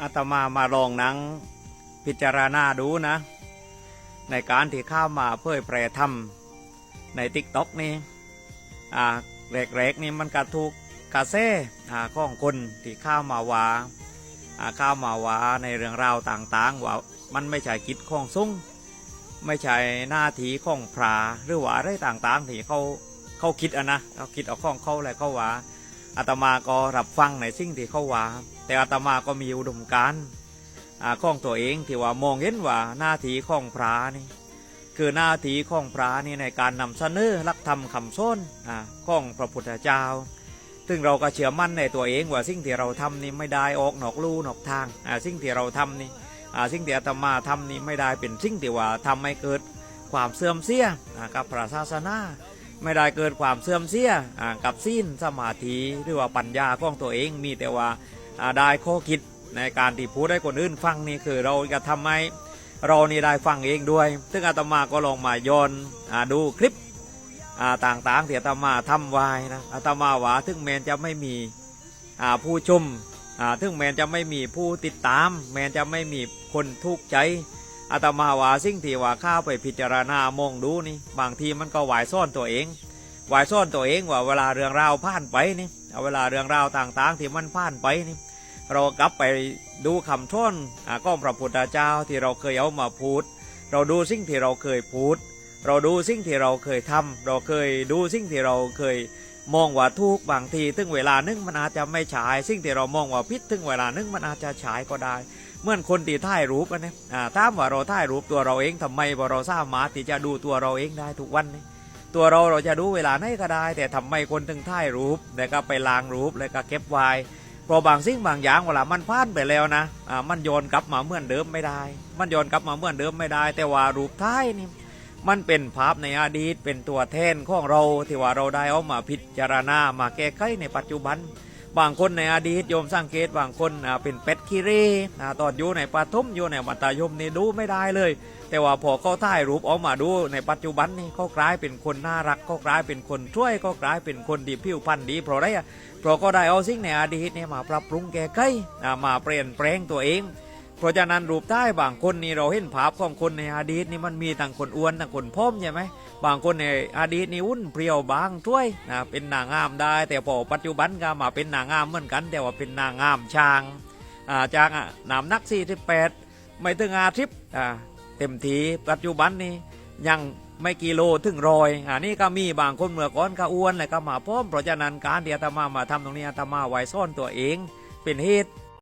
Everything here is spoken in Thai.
อาตมามาลองนังพิจารณาดูนะ ในการที่ข้ามาเผยแพร่ธรรมในติ๊กต็อกนี่อ่าแรกๆนี่มันกระทุกกระเซ่อ่าของคนที่ข้ามาว่าอ่าข้ามาว่าในเรื่องราวต่างๆว่ามันไม่ใช่กิจของสุ่งไม่ใช่หน้าที่ของพระหรือว่าอะไรต่างๆที่เขาเขาคิดอะนะเขาคิดเอาของเขาอะไรเขาว่า อาตมาก็รับฟังในสิ่งที่เขาว่า แต่อาตมาก็มีอุดมการณ์อ่าของตัวเองที่ว่ามองเห็นว่าหน้าที่ของพระนี่คือหน้าที่ของพระนี่ในการนำเสนอหลักธรรมคำสอนอของพระพุทธเจ้า ซึ่งเราก็เชื่อมั่นในตัวเองว่าสิ่งที่เราทำนี่ไม่ได้ออกนอกลู่นอกทางสิ่งที่เราทำนี่สิ่งที่อาตมาทำนี่ไม่ได้เป็นสิ่งที่ว่าทำให้เกิดความเสื่อมเสียกับพระศาสนา ไม่ได้เกิดความเสื่อมเสียกับสิ้นสมาธิหรือว่าปัญญาของตัวเองมีแต่ว่าได้ข้อคิดในการที่พูดให้คนอื่นฟังนี่คือเราจะทำให้เรานี่ได้ฟังเองด้วย ซึ่งอาตมาก็ลองมาย้อนอดูคลิปต่างๆที่อาตมาทำไว้นะอาตมาว่าถึงแม้จะไม่มีผู้ชมถึงแม้จะไม่มีผู้ติดตาม แม้จะไม่มีคนทุกข์ใจ อาตมาว่าสิ่งที่ว่าข้าไปพิจารณามองดูนี่ บางทีมันก็หวายซ่อนตัวเองหวายซ่อนตัวเองว่าเวลาเรื่องราวผ่านไปนี่เอาเวลาเรื่องราวต่างๆ ที่มันผ่านไปนี่ เรากลับไปดูคำท่อนอ่าก็พระพุทธเจ้าที่เราเคยเอามาพูด เราดูสิ่งที่เราเคยพูด เราดูสิ่งที่เราเคยทำเราเคยดูสิ่งที่เราเคยมองว่าทุกบางทีถึงเวลานึงมันอาจจะไม่ฉาย สิ่งที่เรามองว่าพิษถึงเวลานึงมันอาจจะฉายก็ได้ เหมื่อนคนที่ถ่ายรูปกันเนี่ยอ่าถามว่าเราถ่ายรูปตัวเราเองทำไมว่าเราสามารถที่จะดูตัวเราเองได้ทุกวันนี้ตัวเราเราจะดูเวลาไหนก็ได้ แต่ทำไมคนถึงถ่ายรูปแล้วก็ไปล้างรูปแล้วก็เก็บไว้เพราะบางสิ่งบางอย่างเวลามันผ่านไปแล้วนะอ่ามันโยนกลับมาเหมือนเดิมไม่ได้ มันโยนกลับมาเหมือนเดิมไม่ได้ แต่ว่ารูปท้ายนี่มันเป็นภาพในอดีตเป็นตัวแทนของเราที่ว่าเราได้เอามาพิจารณามาแก้ไขในปัจจุบัน บางคนในอดีตโยมสังเกตบางคนเป็นเป็ดคิรีตอนอยู่ในปฐมอยู่ในมัธยมนี่ดูไม่ได้เลย แต่ว่าพอเขาถ่ายรูปออกมาดูในปัจจุบันนี่เขากลายเป็นคนน่ารักเขากลายเป็นคนช่วยเขากลายเป็นคนดีผิวพรรณดีเพราะอะไรเพราะก็ได้เอาสิ่งในอดีตเนี่ยมาปรับปรุงแก้ไขมาเปลี่ยนแปลงตัวเอง เพราะฉะนั้นรูปใต้บางคนนี่เราเห็นภาพของคนในอดีตนี่มันมีต่างคนอ้วนต่างคนพ้อมใช่ไหมบางคนในอดีตนี่อุ่นเพรียวบางช่วยนะเป็นนางงามได้ แต่พอปัจจุบันก็มาเป็นนางงามเหมือนกัน แต่ว่าเป็นนางงามช้างอ่าจากน้ำหนัก48ไม่ถึงอาทิตย์อ่าเต็มทีปัจจุบันนี่ยังไม่กิโลถึงรอยอันนี้ก็มีบางคนเมื่อก่อนก็อ้วนเลยก็มาพร้อมเพราะฉะนั้นการที่อาตมามาทำตรงนี้อาตมาไว้ซ่อนตัวเอง เป็นเหตุ